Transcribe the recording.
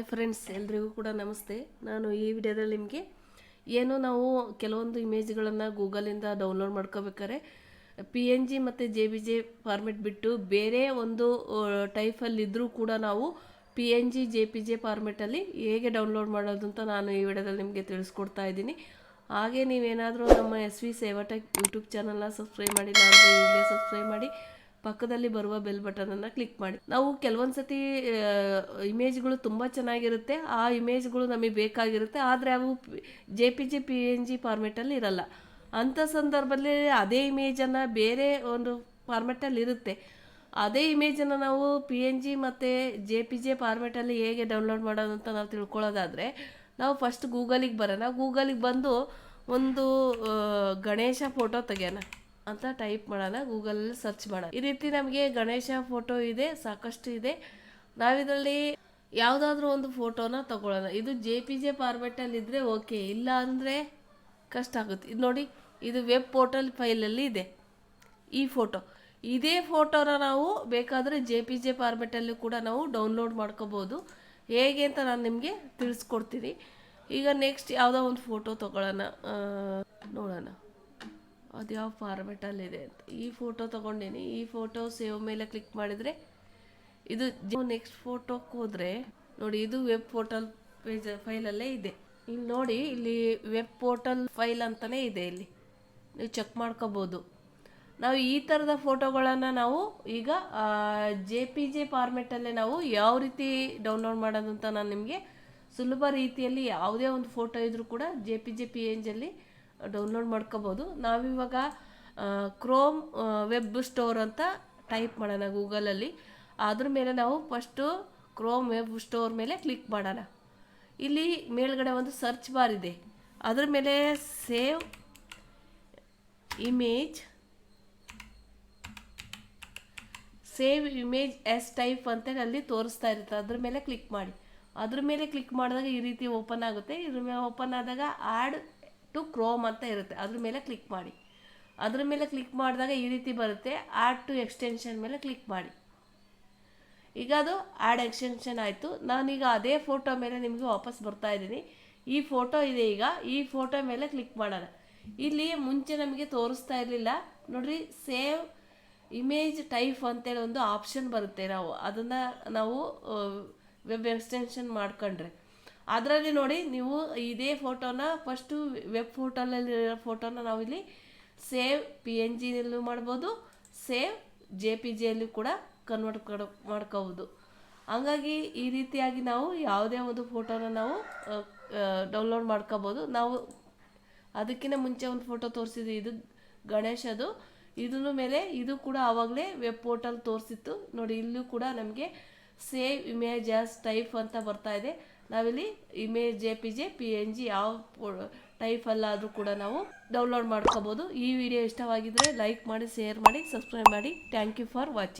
Hi friends ಎಲ್ರಿಗೂ ಕೂಡ ನಮಸ್ತೆ. ನಾನು ಈ ವಿಡಿಯೋದಲ್ಲಿ ನಿಮಗೆ ಏನು ನಾವು ಕೆಲವೊಂದು ಇಮೇಜ್ಗಳನ್ನು ಗೂಗಲಿಂದ ಡೌನ್ಲೋಡ್ ಮಾಡ್ಕೋಬೇಕಾದ್ರೆ ಪಿ ಎನ್ ಜಿ ಮತ್ತು ಜೆ ಬಿ ಜೆ ಫಾರ್ಮೆಟ್ ಬಿಟ್ಟು ಬೇರೆ ಒಂದು ಟೈಫಲ್ಲಿದ್ದರೂ ಕೂಡ ನಾವು P N G J P G ಫಾರ್ಮೆಟಲ್ಲಿ ಹೇಗೆ ಡೌನ್ಲೋಡ್ ಮಾಡೋದು ಅಂತ ನಾನು ಈ ವಿಡಿಯೋದಲ್ಲಿ ನಿಮಗೆ ತಿಳಿಸ್ಕೊಡ್ತಾ ಇದ್ದೀನಿ. ಹಾಗೆ ನೀವೇನಾದರೂ ನಮ್ಮ ಎಸ್ ವಿ ಸೇವಾಟೆಕ್ ಯೂಟ್ಯೂಬ್ ಚಾನಲ್ನ ಸಬ್ಸ್ಕ್ರೈಬ್ ಮಾಡಿ ಅಂದರೆ ಈಗಲೇ ಸಬ್ಸ್ಕ್ರೈಬ್ ಮಾಡಿ. ಪಕ್ಕದಲ್ಲಿ ಬರುವ ಬೆಲ್ ಬಟನನ್ನು ಕ್ಲಿಕ್ ಮಾಡಿ. ನಾವು ಕೆಲವೊಂದು ಸತಿ ಇಮೇಜ್ಗಳು ತುಂಬ ಚೆನ್ನಾಗಿರುತ್ತೆ. ಆ ಇಮೇಜ್ಗಳು ನಮಗೆ ಬೇಕಾಗಿರುತ್ತೆ. ಆದರೆ ಅವು J P G P N G ಫಾರ್ಮೆಟಲ್ಲಿ ಇರಲ್ಲ. ಅಂಥ ಸಂದರ್ಭದಲ್ಲಿ ಅದೇ ಇಮೇಜನ್ನು ಬೇರೆ ಒಂದು ಫಾರ್ಮೆಟಲ್ಲಿ ಇರುತ್ತೆ. ಅದೇ ಇಮೇಜನ್ನು ನಾವು ಪಿ ಎನ್ ಜಿ ಮತ್ತು ಜೆ ಪಿ ಜೆ ಫಾರ್ಮೆಟಲ್ಲಿ ಹೇಗೆ ಡೌನ್ಲೋಡ್ ಮಾಡೋದು ಅಂತ ನಾವು ತಿಳ್ಕೊಳ್ಳೋದಾದರೆ, ನಾವು ಫಸ್ಟ್ ಗೂಗಲಿಗೆ ಬರೋಣ. ಗೂಗಲಿಗೆ ಬಂದು ಒಂದು ಗಣೇಶ ಫೋಟೋ ತೆಗೆಯೋಣ. ಅಂತ ಟೈಪ್ ಮಾಡೋಣ ಗೂಗಲಲ್ಲಿ ಸರ್ಚ್ ಮಾಡೋಣ ಈ ರೀತಿ ನಮಗೆ ಗಣೇಶ ಫೋಟೋ ಇದೆ, ಸಾಕಷ್ಟು ಇದೆ. ನಾವಿದರಲ್ಲಿ ಯಾವುದಾದ್ರೂ ಒಂದು ಫೋಟೋನ ತಗೊಳ್ಳೋಣ. ಇದು ಜೆ ಪಿ ಜೆ ಫಾರ್ಮೆಟಲ್ಲಿ ಇದ್ದರೆ ಓಕೆ ಇಲ್ಲ ಅಂದರೆ ಕಷ್ಟ ಆಗುತ್ತೆ. ಇದು ನೋಡಿ, ಇದು ವೆಬ್ ಪೋರ್ಟಲ್ ಫೈಲಲ್ಲಿ ಇದೆ ಈ ಫೋಟೋ. ಇದೇ ಫೋಟೋನ ನಾವು ಬೇಕಾದರೆ ಜೆ ಪಿ ಜೆ ಫಾರ್ಮೆಟಲ್ಲಿ ಕೂಡ ನಾವು ಡೌನ್ಲೋಡ್ ಮಾಡ್ಕೋಬೋದು. ಹೇಗೆ ಅಂತ ನಾನು ನಿಮಗೆ ತಿಳಿಸ್ಕೊಡ್ತೀನಿ. ಈಗ ನೆಕ್ಸ್ಟ್ ಯಾವುದೋ ಒಂದು ಫೋಟೋ ತಗೊಳ್ಳೋಣ. ನೋಡೋಣ. ಅದು ಯಾವ ಫಾರ್ಮೆಟಲ್ಲಿದೆ ಅಂತ. ಈ ಫೋಟೋ ತಗೊಂಡೀನಿ. ಈ ಫೋಟೋ ಸೇವ್ ಮೇಲೆ ಕ್ಲಿಕ್ ಮಾಡಿದರೆ ಇದು ನೆಕ್ಸ್ಟ್ ಫೋಟೋಕ್ಕೆ ಹೋದರೆ ನೋಡಿ ಇದು ವೆಬ್ ಪೋರ್ಟಲ್ ಪೇಜ್ ಫೈಲಲ್ಲೇ ಇದೆ. ಇಲ್ಲಿ ನೋಡಿ, ಇಲ್ಲಿ ವೆಬ್ ಪೋರ್ಟಲ್ ಫೈಲ್ ಅಂತಲೇ ಇದೆ ಇಲ್ಲಿ. ನೀವು ಚೆಕ್ ಮಾಡ್ಕೋಬೋದು. ನಾವು ಈ ಥರದ ಫೋಟೋಗಳನ್ನು ನಾವು ಈಗ ಜೆ ಪಿ ಜೆ ಫಾರ್ಮೆಟಲ್ಲೇ ನಾವು ಯಾವ ರೀತಿ ಡೌನ್ಲೋಡ್ ಮಾಡೋದು ಅಂತ ನಾನು ನಿಮಗೆ ಸುಲಭ ರೀತಿಯಲ್ಲಿ ಯಾವುದೇ ಒಂದು ಫೋಟೋ ಇದ್ದರೂ ಕೂಡ ಜೆ ಪಿ ಜೆ ಪಿ ಎಂಜಲ್ಲಿ ಜಲ್ಲಿ ಡೌನ್ಲೋಡ್ ಮಾಡ್ಕೋಬೋದು. ನಾವಿವಾಗ ಕ್ರೋಮ್ ವೆಬ್ ಸ್ಟೋರ್ ಅಂತ ಟೈಪ್ ಮಾಡೋಣ ಗೂಗಲಲ್ಲಿ. ಅದ್ರ ಮೇಲೆ ನಾವು ಫಸ್ಟು ಕ್ರೋಮ್ ವೆಬ್ ಸ್ಟೋರ್ ಮೇಲೆ ಕ್ಲಿಕ್ ಮಾಡೋಣ. ಇಲ್ಲಿ ಮೇಲ್ಗಡೆ ಒಂದು ಸರ್ಚ್ ಬಾರ್ ಇದೆ. ಅದ್ರ ಮೇಲೆ save image save image as type ಅಂತೇಳಿ ಅಲ್ಲಿ ತೋರಿಸ್ತಾ ಇರುತ್ತೆ. ಅದ್ರ ಮೇಲೆ ಕ್ಲಿಕ್ ಮಾಡಿ. ಅದ್ರ ಮೇಲೆ ಕ್ಲಿಕ್ ಮಾಡಿದಾಗ ಈ ರೀತಿ ಓಪನ್ ಆಗುತ್ತೆ. ಇದ್ರ ಮೇಲೆ ಓಪನ್ ಆದಾಗ ಆ್ಯಡ್ ಟು ಕ್ರೋಮ್ ಅಂತ ಇರುತ್ತೆ. ಅದ್ರ ಮೇಲೆ ಕ್ಲಿಕ್ ಮಾಡಿ. ಅದ್ರ ಮೇಲೆ ಕ್ಲಿಕ್ ಮಾಡಿದಾಗ ಈ ರೀತಿ ಬರುತ್ತೆ. ಆ್ಯಡ್ ಟು ಎಕ್ಸ್ಟೆನ್ಷನ್ ಮೇಲೆ ಕ್ಲಿಕ್ ಮಾಡಿ. ಈಗ ಅದು ಆ್ಯಡ್ ಎಕ್ಸ್ಟೆನ್ಷನ್ ಆಯಿತು. ನಾನೀಗ ಅದೇ ಫೋಟೋ ಮೇಲೆ ನಿಮಗೆ ವಾಪಸ್ ಬರ್ತಾ ಇದ್ದೀನಿ. ಈ ಫೋಟೋ ಇದೆ ಈಗ. ಈ ಫೋಟೋ ಮೇಲೆ ಕ್ಲಿಕ್ ಮಾಡೋಣ. ಇಲ್ಲಿ ಮುಂಚೆ ನಮಗೆ ತೋರಿಸ್ತಾ ಇರಲಿಲ್ಲ. ನೋಡ್ರಿ ಸೇವ್ ಇಮೇಜ್ ಟೈಪ್ ಅಂತೇಳಿ ಒಂದು ಆಪ್ಷನ್ ಬರುತ್ತೆ ನಾವು. ಅದನ್ನು ನಾವು ವೆಬ್ ಎಕ್ಸ್ಟೆನ್ಷನ್ ಮಾಡ್ಕೊಂಡ್ರೆ. ಅದರಲ್ಲಿ ನೋಡಿ ನೀವು ಇದೇ ಫೋಟೋನ ಫಸ್ಟು ವೆಬ್ ಫೋಟೋನಲ್ಲಿ ಫೋಟೋನ ನಾವಿಲ್ಲಿ ಸೇವ್ ಪಿ ಎನ್ ಜಿನಲ್ಲೂ ಮಾಡ್ಬೋದು ಸೇವ್ ಜೆ ಪಿ ಜಿಯಲ್ಲಿ ಕೂಡ ಕನ್ವರ್ಟ್ ಮಾಡ್ಕೋಬೋದು. ಹಾಗಾಗಿ ಈ ರೀತಿಯಾಗಿ ನಾವು ಯಾವುದೇ ಒಂದು ಫೋಟೋನ ನಾವು ಡೌನ್ಲೋಡ್ ಮಾಡ್ಕೋಬೋದು. ನಾವು ಅದಕ್ಕಿಂತ ಮುಂಚೆ ಒಂದು ಫೋಟೋ ತೋರಿಸಿದ್ವಿ ಇದು ಗಣೇಶದು ಇದನ್ನು ಮೇಲೆ ಇದು ಕೂಡ ಆವಾಗಲೇ ವೆಬ್ ಪೋರ್ಟಲ್ ತೋರಿಸಿತ್ತು. ನೋಡಿ ಇಲ್ಲೂ ಕೂಡ ನಮಗೆ ಸೇವ್ ಇಮೇಜ್ ಆಸ್ ಟೈಪ್ ಅಂತ ಬರ್ತಾ ಇದೆ. ನಾವಿಲ್ಲಿ image J P J P N G ಯಾವ ಟೈಪಲ್ಲಾದರೂ ಕೂಡ ನಾವು ಡೌನ್ಲೋಡ್ ಮಾಡ್ಕೋಬೋದು. ಈ ವಿಡಿಯೋ ಇಷ್ಟವಾಗಿದ್ದರೆ ಲೈಕ್ ಮಾಡಿ ಶೇರ್ ಮಾಡಿ ಸಬ್ಸ್ಕ್ರೈಬ್ ಮಾಡಿ. Thank you for watching